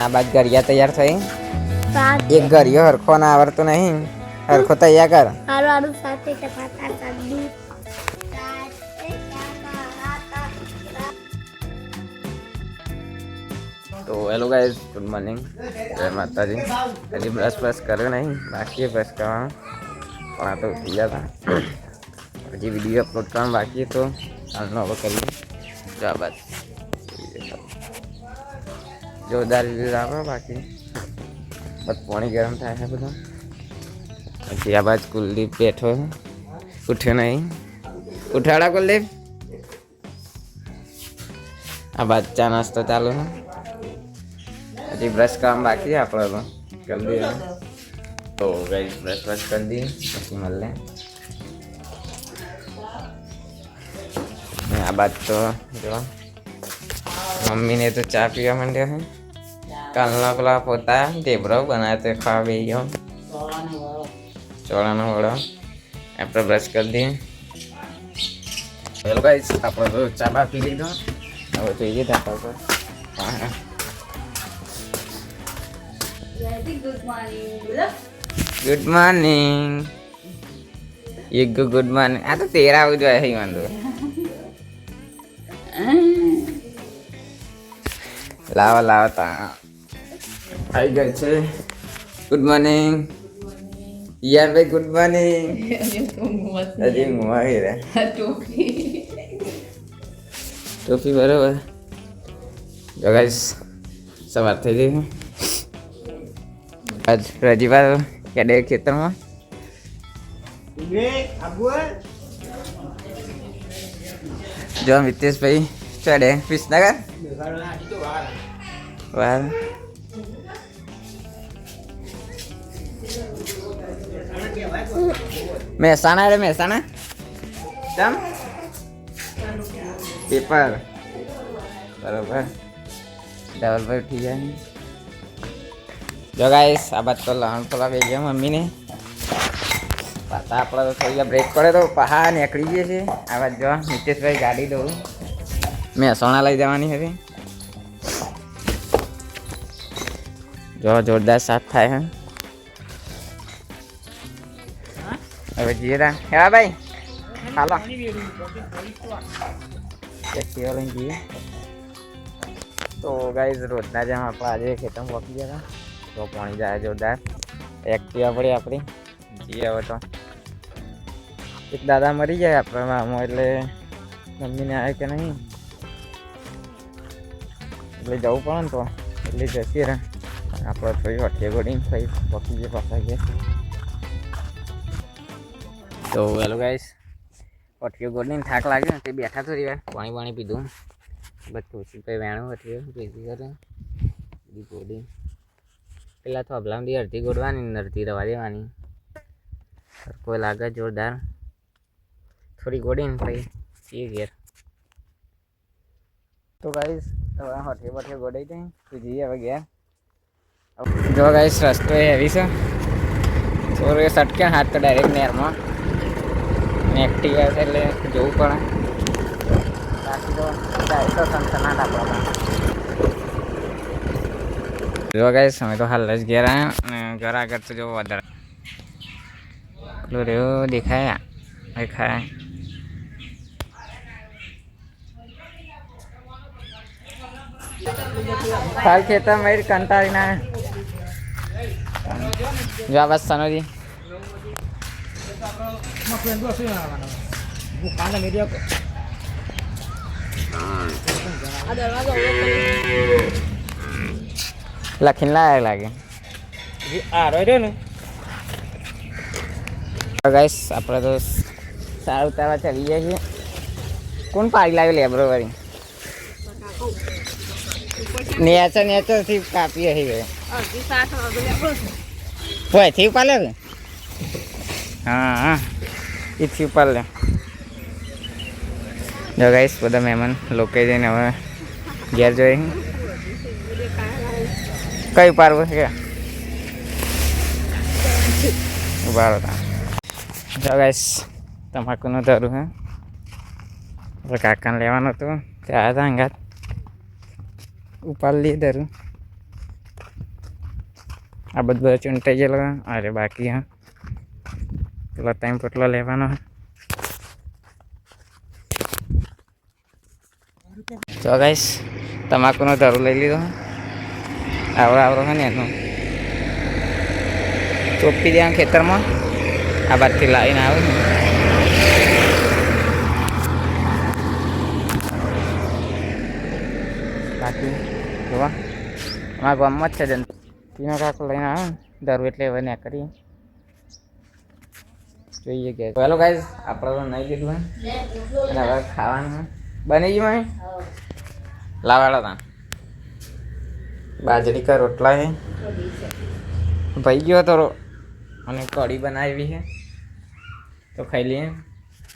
આ બાદ ગરિયા તૈયાર થઈ સાત એક ગરિયો હરખો ના આવડતો નહીં હરખો તૈયાર કર હારું હારું સાથે ચપાતા સબ્જી તો હેલો ગાઈઝ ગુડ મોર્નિંગ જય માતાજી હજી બ્રશ બ્રશ કર્યો નહીં બાકી બ્રશ કરવાનું પણ આ તો ઉઠી ગયા હતા હજી વીડિયો અપલોડ કરવાનું બાકી તો હાલનો હવે કરીએ જો આ બાદ જોરદાર રીલ આવે બાકી. બસ પાણી ગરમ થાય છે બધું. પછી આ બાદ કુલદીપ બેઠો છે. ઉઠ્યો નહીં. ઉઠાડા કુલદીપ. આ બાદ ચા નાસ્તો ચાલુ છે. હજી બ્રશ કામ બાકી છે આપણે તો. કરી દઈએ. તો ગઈ બ્રશ બ્રશ કરી દઈએ. પછી મળે ને આ બાદ તો જો મમ્મીને તો ચા પીવા માંડ્યો છે. કાલના પેલા પોતા ઢેબરો બનાવે તે ખાવા બે ગયો ચોળાનો વડો આપણે બ્રશ કરી દઈએ હેલો ગાઈસ આપણે તો ચા બા પી લીધો હવે જોઈએ ધાપા પર હા ગુડ મોર્નિંગ યગ્ગુ ગુડ મોર્નિંગ આ તો તેરા આવું જોઈએ અહીં વાંધો લાવો લાવો તા આવી ગઈ છે. ગુડ મોર્નિંગ યાર ભાઈ ગુડ મોર્નિંગ હજી ઘુમાવી રે ટોપી બરોબર. જો ગાઈસ સવાર થઈ ગઈ આજ રજીવાર કેડે ખેતરમાં? જો મિતેશભાઈ ચડે વિસનગર? વાર. મહેસાણા રે મહેસાણા ચમ પેપર. બરોબર. ડબલભાઈ ઉઠી જાય જો ગાઈસ આ બાદ તો લહણ પલા બે ગયા મમ્મીને. પાછા આપણે તો થોડી બ્રેક પડે તો પહા નીકળી જઈએ છે. આ બાદ જો, નીતેશભાઈ ગાડી દઉં મહેસાણા લઈ જવાની હતી જો, જોરદાર સાફ થાય હે. તા હા ભાઈ હાલો એક્ટિવા લઈને જઈએ તો ગાઈઝ રોજના જેમ આપણે આજે ખેતમ પહોંચી ગયા હતા તો પાણી જાય જોરદાર એક્ટિવા પડી આપણી જઈએ હવે તો એક દાદા મરી જાય આપણા મામો એટલે મમ્મીને આવે કે નહીં એટલે જવું પડે ને તો એટલે જતી રહે આપણે થોડી અઠે ગોડીને થઈ પકી જઈએ પાસે ગયા તો હેલો ગાઈસ. અઠીઓ ગોડીને થાક લાગ્યો તે બેઠા થોડી વાર પાણી પાણી પીધું. બધું પછી વેણું અઠીઓ ભેગી કરે. બધી ગોળી. પેલા તો અબલામડી અડધી ગોડવાની ને અડધી રવા દેવાની. કોઈ લાગે જોરદાર. થોડી ગોળીને પછી એ ઘેર. તો ગાઈસ, હવે હઠે બઠે ગોળી દઈ તો હવે ઘેર. જો ગાઈસ, રસ્તો એ હેવી છે. થોડું સટક્યા સટકે હાથ તો ડાયરેક્ટ નેરમાં. ને એક્ટિવા છે એટલે જોવું પડે. બાકી તો જાય તો જો ગાઈસ અમે તો હાલ જ ઘેર આવ્યા અને ઘર આગળ તો જો વધારે. પેલું રહ્યું, દેખાય? દેખાય. હાલ ખેતર મેળ કંટાળી ના જો આ બસ સનોજી લખીને લાયક લાગે. ગાઈસ આપણે તો સારું ઉતારવા ચડી જાય છે કોણ પાડી લાવ્યો લેબરો વાળી નેચર નેચરથી કાપી હી ગયો હોયથી પાલે હા હા. હા ઈથી પાલે જો ગાઈસ બધા મહેમાન લોકો જઈને હવે ઘેર જોઈએ કઈ પારવું છે ઊભા હતા જો ગાઈસ તમાકુનું ધરું હે આપણે કાકાને લેવાનું હતું ત્યાં આવ્યા હતા અંગાત ઉપાડ લીધું આ બધું ચૂંટાઈ ગયેલો અરે બાકી હા પેલો ટાઈમ કેટલો લેવાનો તો ગાઈશ તમાકુનો ધરો લઈ લીધો. આવડો આવડો છે ને એનો. ચોપી દેવાનું ખેતરમાં. આ બાજુથી લાવીને આવે ને બાકી જોવા. અમારા ગામમાં જ છે જન તીનો કાકો લઈને આવે ને. દરવું એટલે હવે ને કરીએ. જોઈએ કે પેલો ગાઈઝ આપણે તો નહીં લીધું હે અને હવે ખાવાનું બની ગયું મેં લાવાડો તા બાજરી કા રોટલા હે? ભાઈ ગયો તો અને કઢી બનાવી છે તો ખાઈ લઈએ.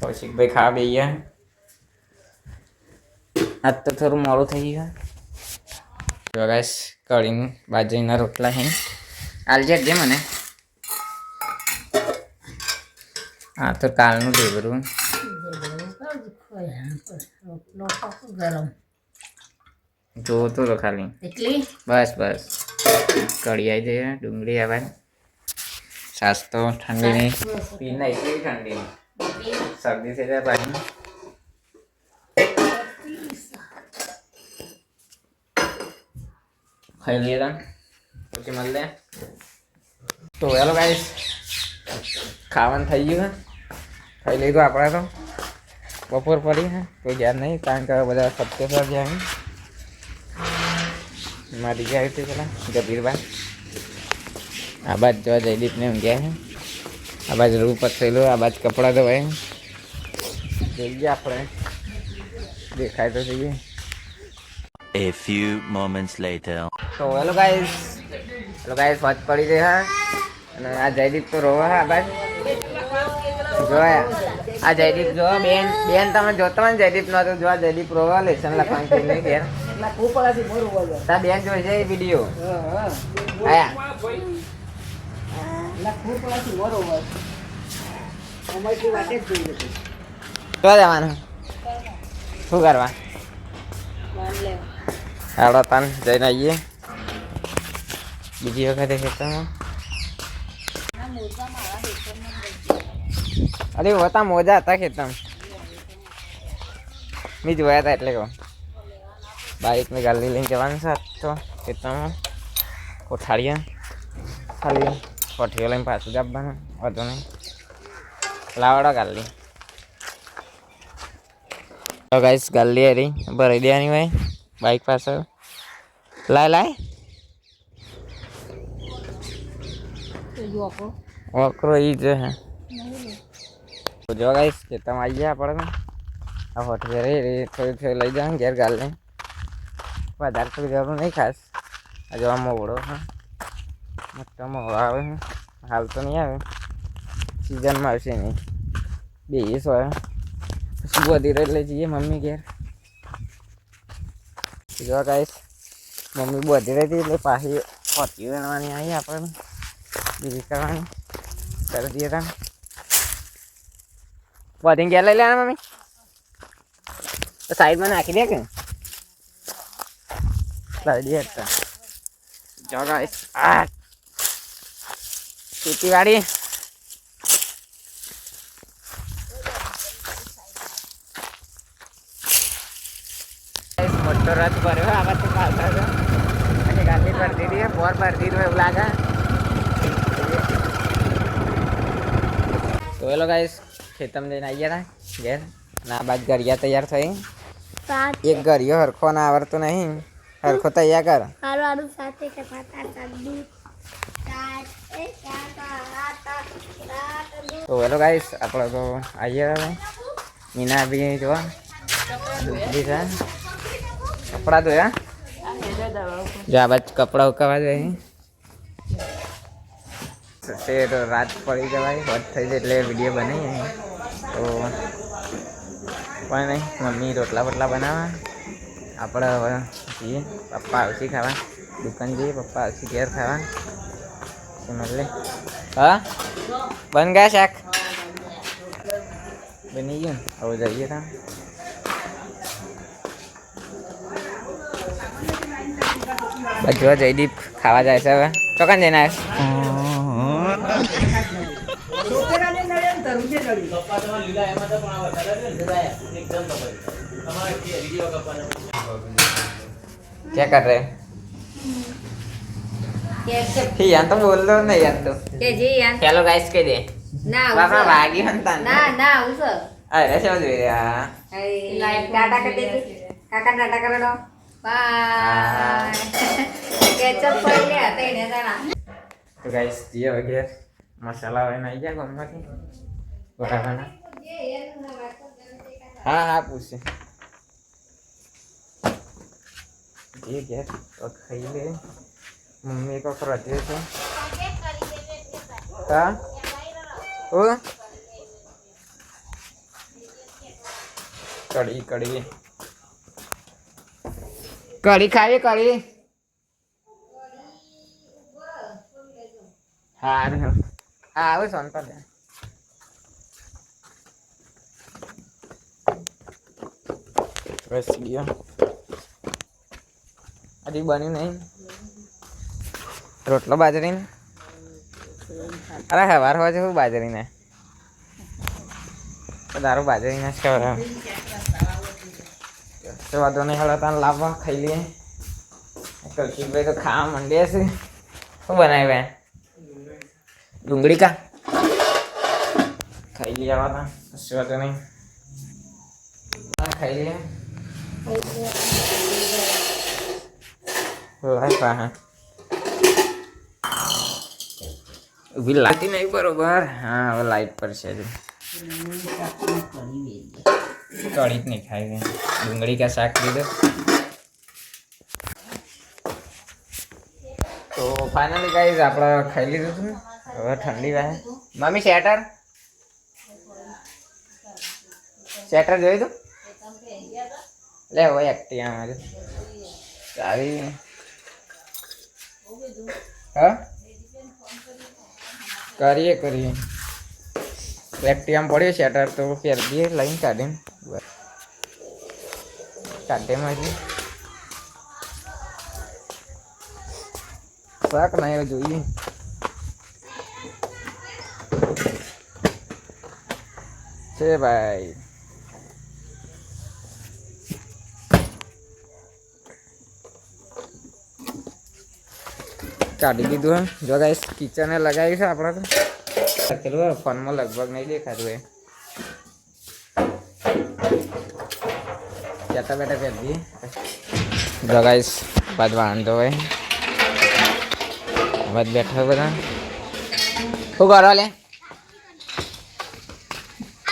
કૌશિકભાઈ ખા બે ગયા. આજ તો થોડું મોડું થઈ ગયું. ગાઈસ કઢીનું બાજરીના રોટલા છે આલજે જે મને. હા તો કાલનું ઢેબરું. જોતો તો ખાલી. એટલી? બસ બસ. કઢી આવી જઈએ ડુંગળી આવે સાસ તો ઠંડી નહીં. પી એટલી ઠંડી શરદી થઈ જાય પાછી ખાઈ લઈએ તા પછી મળે તો હેલો ગાઈસ ખાવાનું થઈ ગયું ખાઈ લીધું આપણે તો. બપોર પડી હે કોઈ યાદ નહીં કારણ કે બધા સત્ય સર જાય હે મારી ગયા હતી પેલા ગભીરભાઈ આ બાજ જોવા જયદીપને ઊંઘ્યા છે આ બાજ રૂપ થયેલું આ બાજ કપડાં ધોવાય જઈએ આપણે. દેખાય તો જોઈએ. A few moments later. તો હેલો ગાઈસ હેલો ગાઈસ વાત પડી રહી હા. અને આ જયદીપ તો રોવા હા આ બાજ. જોયા આ જયદીપ જો બેન બેન તમે જોતો હોય ને જયદીપ નો તો જો આ જયદીપ રોવા લેસન લખવાનું કે નહીં ઘેર. તા બેન જોઈ છે વીડિયો આયા. તો જવાનું. શું કરવા? હાડો તાન જઈને આવીએ. બીજી વખતે ખેતરમાં. અરે હોતા મોજા હતા ખેતરમાં મેં જોયા હતા એટલે કહું. બાઈક મેં ગાડી લઈને જવાનું છે આજ તો ખેતરમાં કોઠાડીએ ખાલી કોઠીઓ લઈને પાછું જ આપવાનું વધુ નહીં. લાવડો ગાલી તો ગાઈસ ગાલી હરી. ભરાઈ દેવાની ભાઈ બાઈક પાછળ. લાય લાય. ઓકરો ઈ જ હે. તો જો ગાઈશ કે તમે આવી ગયા આપણે તો આ હોટલ રે રે થોડી થોડી લઈ જાવ ઘેર ગાલ નહીં વધારે થોડી જરૂર નહીં ખાસ. આ જોવા મોવડો હા મોટો મોવડો આવે હાલ તો નહીં આવે. સિઝનમાં આવશે નહીં. બે સો પછી વધી લઈ જઈએ મમ્મી ઘેર. જો ગાઈશ મમ્મી બધી રહેતી એટલે પાછી પતી વેણવાની આવી આપણને બીજી કરવાની. કરી દઈએ તા બધી ઘેર લઈ લેવાના મમ્મી તો સાઈડમાં નાખી દે કે લઈ દઈએ તો જો ગાઈસ આ ખેતીવાડી મોટો રથ ભર્યો આ બાજુ પાછળ છે. અને ગાડી ભરતી હતી બોર ભરતી હતું એવું લાગે તો એલો ગાઈસ ખેતમ જઈને આવી ગયા હતા ઘેર. ના બાદ ગરિયા તૈયાર થઈ. સાત એક ગરિયો હરખો ના આવડતો નહીં. હરખો તૈયાર કર. હારું હારું સાથે કે પાતા સાત દૂધ સાત એ સાત આઠ સાત દૂધ તો હેલો ગાઈસ આપણે તો આવી ગયા હતા મીના બી જોવા. દૂધી છે કપડાં ધોયા? જો આ બાજુ કપડાં ઉકાવા જોઈએ તે તો રાત પડી જવાય હોત થઈ જાય એટલે વીડિયો બનાવીએ તો પણ નહીં મમ્મી રોટલા બોટલા બનાવવા આપણે હવે જઈએ પપ્પા આવશે ખાવા દુકાન જઈએ પપ્પા આવશે ઘેર ખાવા પછી મળે હા બન ગયા શાક બની ગયું ને? હવે જઈએ તા બધું જયદીપ ખાવા જાય છે હવે ચોકન જઈને આવ્યો છોકરાને નડે એમ તરુણને તો પણ ને યાર તો. કે જી યાર. હેલો ગાઈસ કહી દે. ના બાપા વાગી હંતા ના ના ઉસ અરે શું જોઈ રહ્યા લાઈક ટાટા કરી દેજો. કાકા ટાટા કરડો બાય કેચઅપ પડી લે તઈને જણા. તો ગાઈસ જીએ વગેરે. મસાલા વાળા આવી જાય ગામમાંથી વડાવાના હા હા, પૂછે. જે ગેસ ખાઈ લે. મમ્મી કોક રજે છે. હા ઓ? કઢી કઢી. કઢી ખાવી કઢી? હાર હા આવે સોન પર બસ ગયો હજી બન્યું નહીં રોટલો બાજરીને અરે સવાર હોય છે શું બાજરીને દારૂ બાજરીને જ ખબર તો વાંધો નહીં હવે તને લાવવા ખાઈ લઈએ કલશીભાઈ તો ખાવા માંડ્યા છે શું બનાવ્યા ડુંગળી કા ખાઈ લઈએ આવા તા કશું વાંધો નહીં હા ખાઈ લઈએ લાઈ પા ઊભી લાગતી નહીં બરોબર હા હવે લાઈટ પર છે કઢી જ નહીં ખાઈ ડુંગળી કા શાક લીધો તો ફાઇનલી ગાઈઝ આપણે ખાઈ લીધું હતું હવે ઠંડી વાહે મમ્મી શેટર શેટર જોઈ તું? લે હોય એકટી અમારે સારી હા? કરીએ કરીએ. એકટી આમ પડ્યો શેટર તો ફેર દઈએ લઈને કાઢીને. બસ કાઢે માંથી શાક ના એવું જોઈએ. છે ભાઈ કાઢી દીધું હે જો ગાઈસ કિચને લગાવ્યું છે આપણે તો લખેલું હે ફોનમાં લગભગ નહીં દેખાતું એ બેઠા બેઠા કરી દઈએ જો ગાઈસ બાદ વાંધો હોય બાદ બેઠા બધા શું કરો લે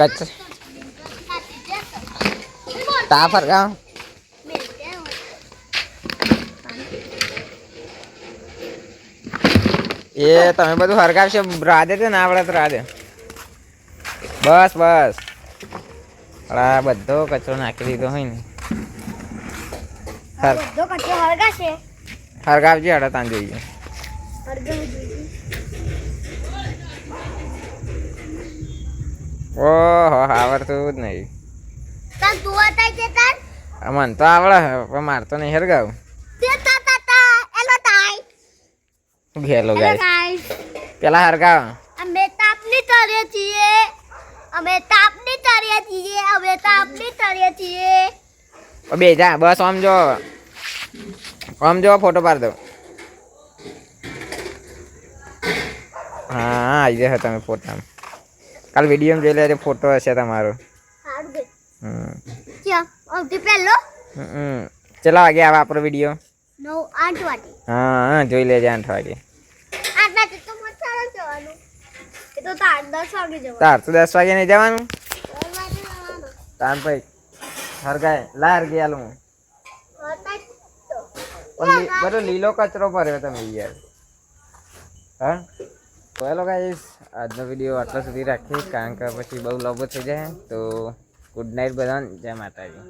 કચ તા ફરગાવ એ તમે બધું હરગાવશો રાધે તો ના આવડે તો રાધે બસ બસ આ બધો કચરો નાખી દીધો હોય ને હર બધો કચરો હળગાશે હરગાવજે હડે તાન જોઈએ હળગાવું ઓહો આવડતું જ નહીં. તાર તું હતા તે તાર? મને તો આવડે પણ માર તો નહીં હરગાવ. તે તા તા તા એલો તાઈ. ગાય ગાઈસ પેલા હરગાવ. અમે તાપની તળીએ છીએ. અમે તાપની તળીએ છીએ. અમે તાપની તળીએ છીએ. બે જા બસ આમ જો. આમ જો ફોટો પાડ દો હા આવી જાય તમે ફોટામાં. કાલ વીડિયો જોઈ લે ફોટો હશે તમારો. ચલા વાગે આવે આપણો વીડિયો હા હા જોઈ લેજે આઠ વાગે. તાર તો દસ વાગે નહીં જવાનું? તાર ભાઈ હરગાય લા હરગી આલું હતા જ તો. પણ લી- બધો લીલો કચરો ભર્યો તમે યાર. હા? તો હેલો ગાઈસ આજનો વીડિયો આટલા સુધી રાખીશ કારણ કે પછી બહુ લાંબો થઈ જાય તો ગુડ નાઇટ બધાને, જય માતાજી.